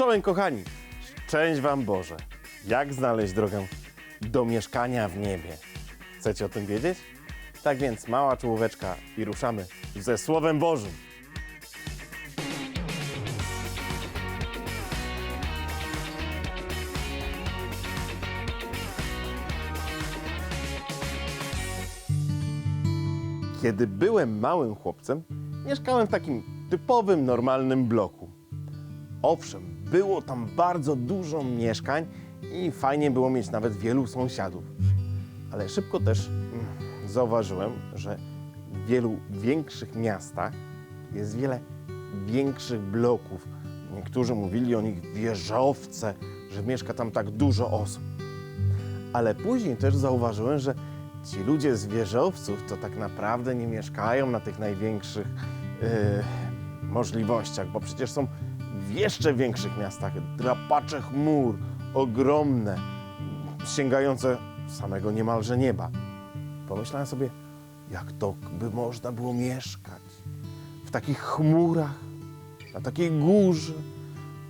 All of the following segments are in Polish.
Czołem kochani, szczęść Wam Boże. Jak znaleźć drogę do mieszkania w niebie? Chcecie o tym wiedzieć? Tak więc mała czołóweczka i ruszamy ze Słowem Bożym. Kiedy byłem małym chłopcem, mieszkałem w takim typowym, normalnym bloku. Owszem, było tam bardzo dużo mieszkań i fajnie było mieć nawet wielu sąsiadów. Ale szybko też mm, zauważyłem, że w wielu większych miastach jest wiele większych bloków. Niektórzy mówili o nich wieżowce, że mieszka tam tak dużo osób. Ale później też zauważyłem, że ci ludzie z wieżowców to tak naprawdę nie mieszkają na tych największych yy, możliwościach, bo przecież są w jeszcze większych miastach drapacze chmur, ogromne, sięgające samego niemalże nieba. Pomyślałem sobie, jak to by można było mieszkać w takich chmurach, na takiej górze,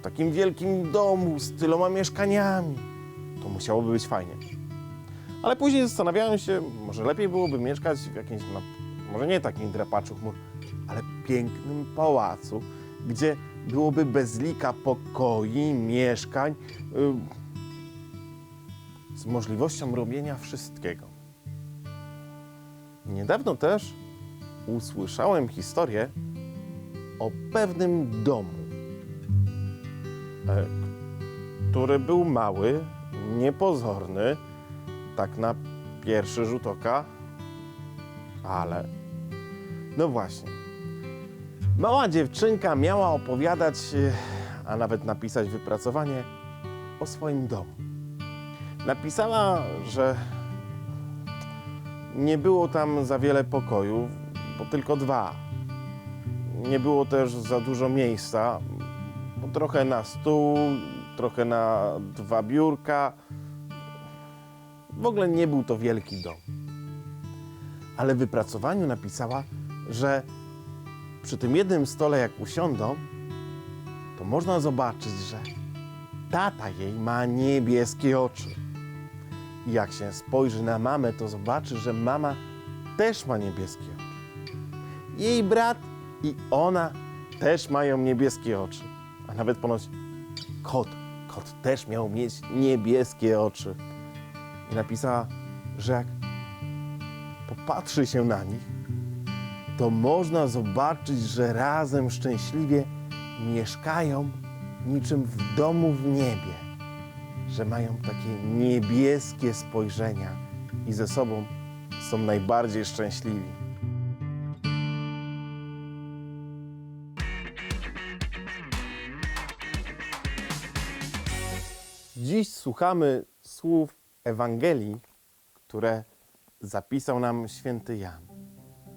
w takim wielkim domu z tyloma mieszkaniami. To musiałoby być fajnie. Ale później zastanawiałem się, może lepiej byłoby mieszkać w jakimś, no, może nie takim drapaczu chmur, ale pięknym pałacu, gdzie byłoby bezlika pokoi, mieszkań, y, z możliwością robienia wszystkiego. Niedawno też usłyszałem historię o pewnym domu, e, który był mały, niepozorny, tak na pierwszy rzut oka, ale no właśnie. Mała dziewczynka miała opowiadać, e, a nawet napisać wypracowanie o swoim domu. Napisała, że nie było tam za wiele pokojów, bo tylko dwa. Nie było też za dużo miejsca, bo trochę na stół, trochę na dwa biurka. W ogóle nie był to wielki dom. Ale w wypracowaniu napisała, że przy tym jednym stole, jak usiądą, to można zobaczyć, że tata jej ma niebieskie oczy. I jak się spojrzy na mamę, to zobaczy, że mama też ma niebieskie oczy. Jej brat i ona też mają niebieskie oczy. A nawet ponoć kot, kot też miał mieć niebieskie oczy. I napisała, że jak popatrzy się na nich, to można zobaczyć, że razem szczęśliwie mieszkają niczym w domu w niebie, że mają takie niebieskie spojrzenia i ze sobą są najbardziej szczęśliwi. Dziś słuchamy słów Ewangelii, które zapisał nam święty Jan.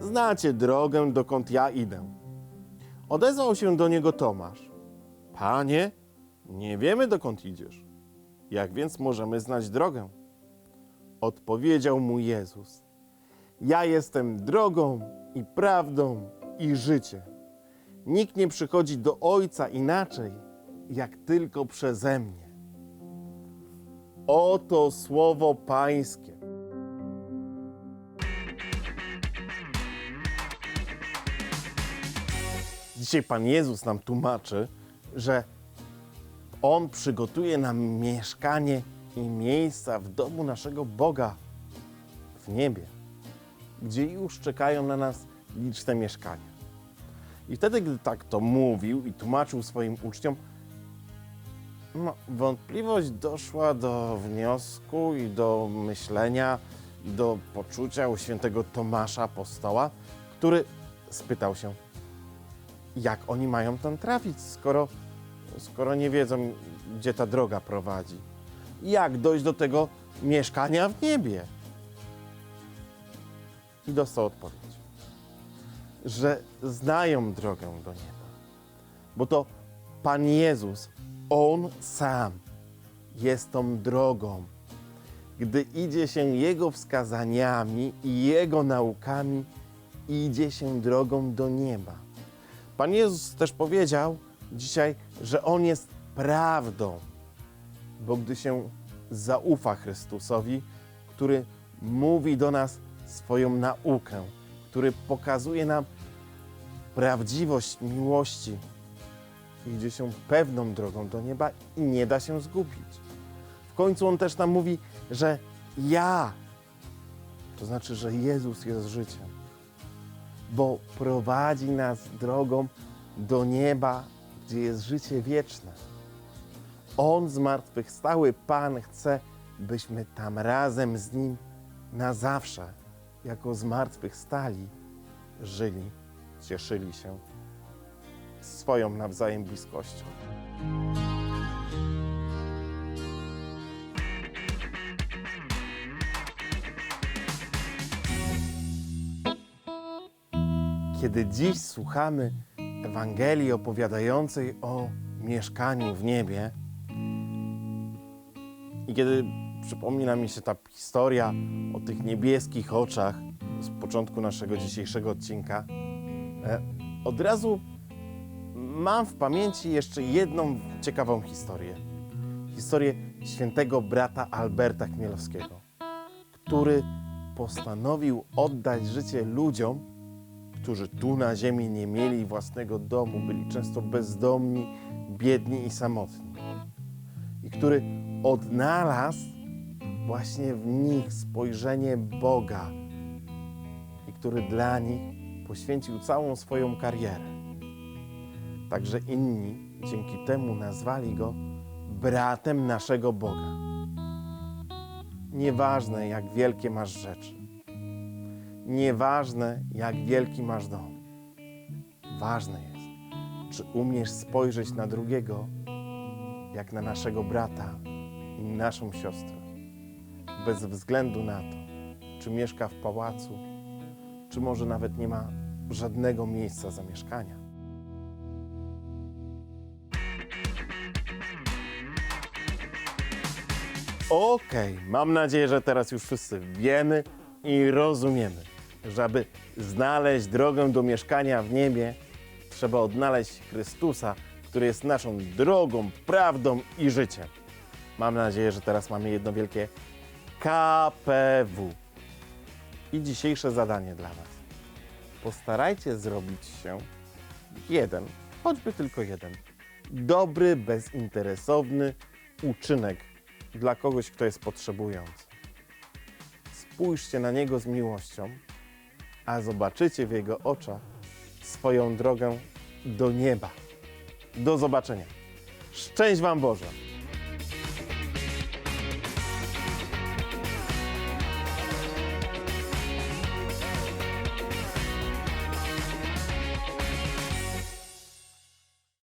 Znacie drogę, dokąd ja idę. Odezwał się do niego Tomasz. Panie, nie wiemy dokąd idziesz. Jak więc możemy znać drogę? Odpowiedział mu Jezus. Ja jestem drogą i prawdą i życiem. Nikt nie przychodzi do Ojca inaczej, jak tylko przeze mnie. Oto słowo Pańskie. Dzisiaj Pan Jezus nam tłumaczy, że On przygotuje nam mieszkanie i miejsca w domu naszego Boga w niebie, gdzie już czekają na nas liczne mieszkania. I wtedy, gdy tak to mówił i tłumaczył swoim uczniom, no, wątpliwość doszła do wniosku i do myślenia, i do poczucia u świętego Tomasza Apostoła, który spytał się, jak oni mają tam trafić, skoro skoro nie wiedzą, gdzie ta droga prowadzi? Jak dojść do tego mieszkania w niebie? I dostał odpowiedź, że znają drogę do nieba, bo to Pan Jezus, On sam jest tą drogą. Gdy idzie się Jego wskazaniami i Jego naukami, idzie się drogą do nieba. Pan Jezus też powiedział dzisiaj, że On jest prawdą, bo gdy się zaufa Chrystusowi, który mówi do nas swoją naukę, który pokazuje nam prawdziwość miłości, idzie się pewną drogą do nieba i nie da się zgubić. W końcu On też nam mówi, że ja, to znaczy, że Jezus jest życiem, bo prowadzi nas drogą do nieba, gdzie jest życie wieczne. On zmartwychwstały Pan chce, byśmy tam razem z Nim na zawsze, jako zmartwychwstali, żyli, cieszyli się swoją nawzajem bliskością. Kiedy dziś słuchamy Ewangelii opowiadającej o mieszkaniu w niebie, i kiedy przypomina mi się ta historia o tych niebieskich oczach z początku naszego dzisiejszego odcinka, e, od razu mam w pamięci jeszcze jedną ciekawą historię. Historię świętego brata Alberta Chmielowskiego, który postanowił oddać życie ludziom, którzy tu na ziemi nie mieli własnego domu, byli często bezdomni, biedni i samotni. I który odnalazł właśnie w nich spojrzenie Boga i który dla nich poświęcił całą swoją karierę. Także inni dzięki temu nazwali go bratem naszego Boga. Nieważne, jak wielkie masz rzeczy, nieważne, jak wielki masz dom, ważne jest, czy umiesz spojrzeć na drugiego, jak na naszego brata i naszą siostrę, bez względu na to, czy mieszka w pałacu, czy może nawet nie ma żadnego miejsca zamieszkania. Okej, mam nadzieję, że teraz już wszyscy wiemy i rozumiemy, że aby znaleźć drogę do mieszkania w niebie, trzeba odnaleźć Chrystusa, który jest naszą drogą, prawdą i życiem. Mam nadzieję, że teraz mamy jedno wielkie KPW. I dzisiejsze zadanie dla Was. Postarajcie zrobić się jeden, choćby tylko jeden, dobry, bezinteresowny uczynek dla kogoś, kto jest potrzebujący. Spójrzcie na niego z miłością, a zobaczycie w jego oczach swoją drogę do nieba. Do zobaczenia. Szczęść Wam Boże!